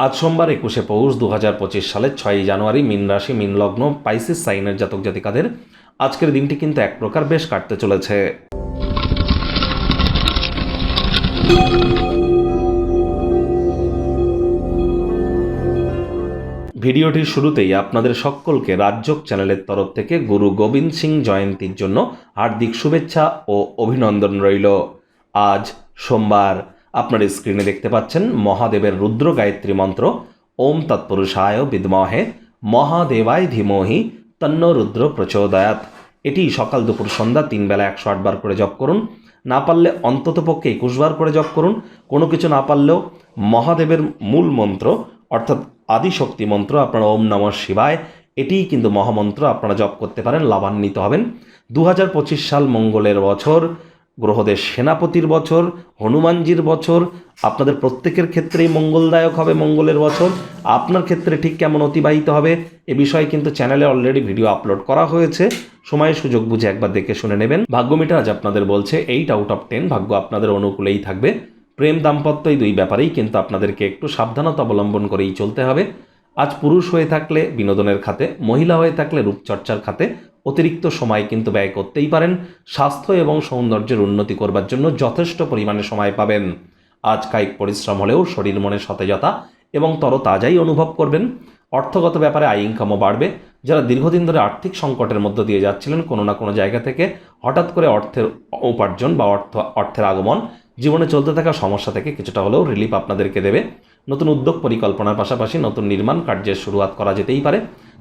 আজ সোমবার একুশে পৌষ দু হাজার পঁচিশ সালের ছয়ই জানুয়ারি মিন রাশি, মিন লগ্ন, পাইসিস, সাইনের জাতক জাতিকাদের আজকের দিনটি কিন্তু এক প্রকার বেশ কাটতে চলেছে। ভিডিওটির শুরুতেই আপনাদের সকলকে রাজ্যক চ্যানেলের তরফ থেকে গুরু গোবিন্দ সিং জয়ন্তীর জন্য হার্দিক শুভেচ্ছা ও অভিনন্দন রইল। আজ সোমবার আপনার স্ক্রিনে দেখতে পাচ্ছেন মহাদেবের রুদ্র গায়ত্রী মন্ত্র, ওম তৎপুরুষায় বিদ্মহে, মহাদেবায় ধীমহি, তন্ন রুদ্র প্রচোদয়াত এটি সকাল দুপুর সন্ধ্যা তিন বেলা একশো আটবার করে জপ করুন। না পারলে অন্তত অন্ততপক্ষে একুশবার করে জপ করুন। কোনো কিছু না পারলেও মহাদেবের মূল মন্ত্র, অর্থাৎ আদিশক্তি মন্ত্র, আপনারা ওম নম শিবায়, এটিই কিন্তু মহামন্ত্র, আপনারা জপ করতে পারেন, লাভান্বিত হবেন। দু হাজার পঁচিশ সাল মঙ্গলের বছর গ্রহদের সেনাপতির বছর, হনুমানজির বছর, আপনাদের প্রত্যেকের ক্ষেত্রেই মঙ্গলদায়ক হবে মঙ্গলের বছর। আপনার ক্ষেত্রে ঠিক কেমন অতিবাহিত হবে, এ বিষয়ে কিন্তু চ্যানেলে অলরেডি ভিডিও আপলোড করা হয়েছে। সময় সুযোগ বুঝে একবার দেখে শুনে নেবেন। ভাগ্যমিটার আজ আপনাদের বলছে এইট আউট অফ টেন ভাগ্য আপনাদের অনুকূলেই থাকবে। প্রেম দাম্পত্য এই দুই ব্যাপারেই কিন্তু আপনাদেরকে একটু সাবধানতা অবলম্বন করেই চলতে হবে। আজ পুরুষ হয়ে থাকলে বিনোদনের খাতে, মহিলা হয়ে থাকলে রূপচর্চার খাতে অতিরিক্ত সময় কিন্তু ব্যয় করতেই পারেন, স্বাস্থ্য এবং সৌন্দর্যের উন্নতি করবার জন্য যথেষ্ট পরিমাণে সময় পাবেন। আজ কায়িক পরিশ্রম হলেও শরীর মনে সতেজতা এবং তরতাজাই অনুভব করবেন। অর্থগত ব্যাপারে আয় ইনকামও বাড়বে। যারা দীর্ঘদিন ধরে আর্থিক সংকটের মধ্য দিয়ে যাচ্ছিলেন, কোনো না কোনো জায়গা থেকে হঠাৎ করে অর্থের উপার্জন বা অর্থ, অর্থের আগমন জীবনে চলতে থাকা সমস্যা থেকে কিছুটা হলেও রিলিফ আপনাদেরকে দেবে। নতুন উদ্যোগ পরিকল্পনার পাশাপাশি নতুন নির্মাণ কার্যের শুরুয়াত করা যেতেই পারে।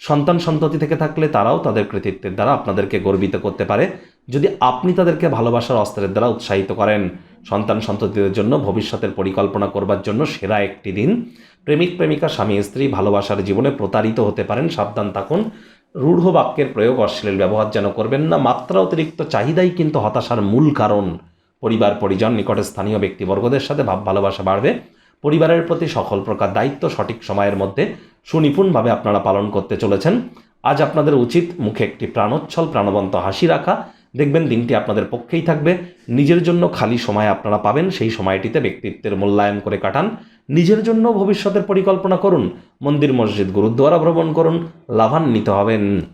সন্তান সন্ততি থেকে থাকলে তারাও তাদের কৃতিত্বের দ্বারা আপনাদেরকে গর্বিত করতে পারে। যদি আপনি তাদেরকে ভালোবাসার অস্ত্রের দ্বারা উৎসাহিত করেন, সন্তান সন্ততিদের জন্য ভবিষ্যতের পরিকল্পনা করবার জন্য সেরা একটি দিন। প্রেমিক, প্রেমিকা, স্বামী, স্ত্রী ভালোবাসার জীবনে প্রতারিত হতে পারেন, সাবধান থাকুন। রূঢ় বাক্যের প্রয়োগ অশ্লীল ব্যবহার যেন করবেন না, মাত্রা অতিরিক্ত চাহিদাই কিন্তু হতাশার মূল কারণ। পরিবার, পরিজন, নিকটে স্থানীয় ব্যক্তিবর্গদের সাথে ভাব ভালোবাসা বাড়বে। পরিবারের প্রতি সকল প্রকার দায়িত্ব সঠিক সময়ের মধ্যে সুনিপুণভাবে আপনারা পালন করতে চলেছেন। আজ আপনাদের উচিত মুখে একটি প্রাণোচ্ছল, প্রাণবন্ত হাসি রাখা। দেখবেন দিনটি আপনাদের পক্ষেই থাকবে। নিজের জন্য খালি সময় আপনারা পাবেন, সেই সময়টিতে ব্যক্তিত্বের মূল্যায়ন করে কাটান। নিজের জন্য ভবিষ্যতের পরিকল্পনা করুন। মন্দির, মসজিদ, গুরুদ্বারা ভ্রমণ করুন। লাভান্বিত হবেন।